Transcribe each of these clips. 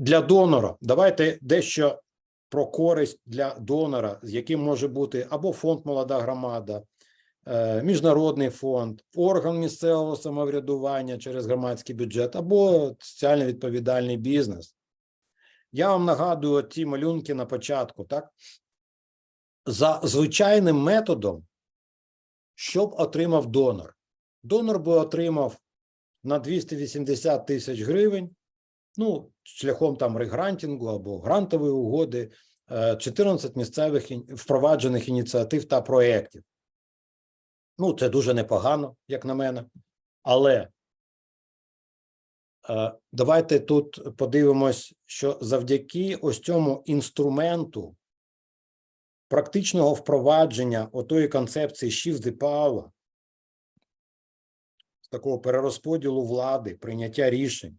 Для донора давайте дещо про користь для донора, з яким може бути або фонд Молода громада, е, міжнародний фонд, орган місцевого самоврядування через громадський бюджет, або соціально відповідальний бізнес. Я вам нагадую ці малюнки на початку, так? За звичайним методом, що б отримав донор? Донор би отримав на 280 тисяч гривень, ну, шляхом там регрантінгу або грантової угоди, е, 14 місцевих впроваджених ініціатив та проєктів. Ну, це дуже непогано, як на мене. Але е, давайте тут подивимось, що завдяки ось цьому інструменту практичного впровадження отої концепції Shift the Power, такого перерозподілу влади, прийняття рішень,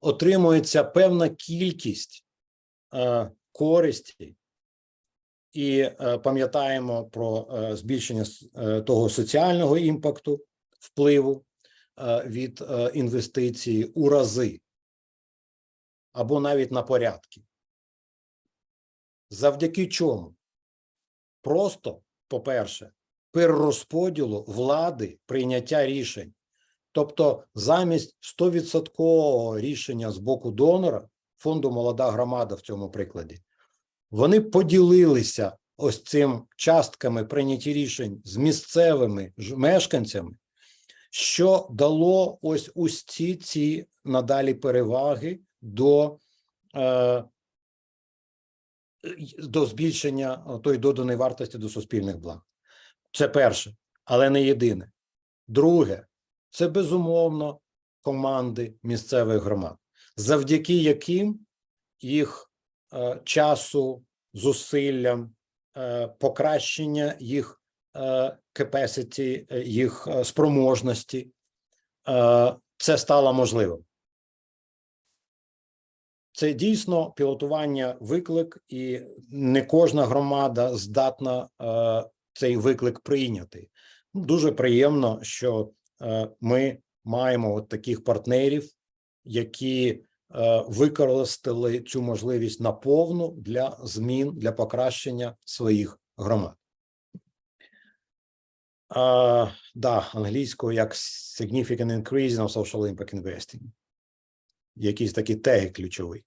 отримується певна кількість е, користі, і е, пам'ятаємо про е, збільшення е, того соціального імпакту, впливу е, від е, інвестицій у рази або навіть на порядки. Завдяки чому? Просто, по-перше, перерозподілу влади прийняття рішень. Тобто, замість 100% рішення з боку донора, фонду Молода громада в цьому прикладі, вони поділилися ось цим частками прийняті рішень з місцевими мешканцями, що дало ось усі ці надалі переваги до, е, до збільшення тої доданої вартості до суспільних благ. Це перше, але не єдине. Друге, це безумовно команди місцевих громад, завдяки яким їх е, часу, зусиллям, е, покращення їх е, capacity, е, їх е, спроможності, е, це стало можливим. Це дійсно пілотування виклик, і не кожна громада здатна е, цей виклик прийняти. Дуже приємно, що ми маємо от таких партнерів, які е, використали цю можливість наповну для змін, для покращення своїх громад. А, да, англійською як significant increase in social impact investing. Якісь такі теги ключові.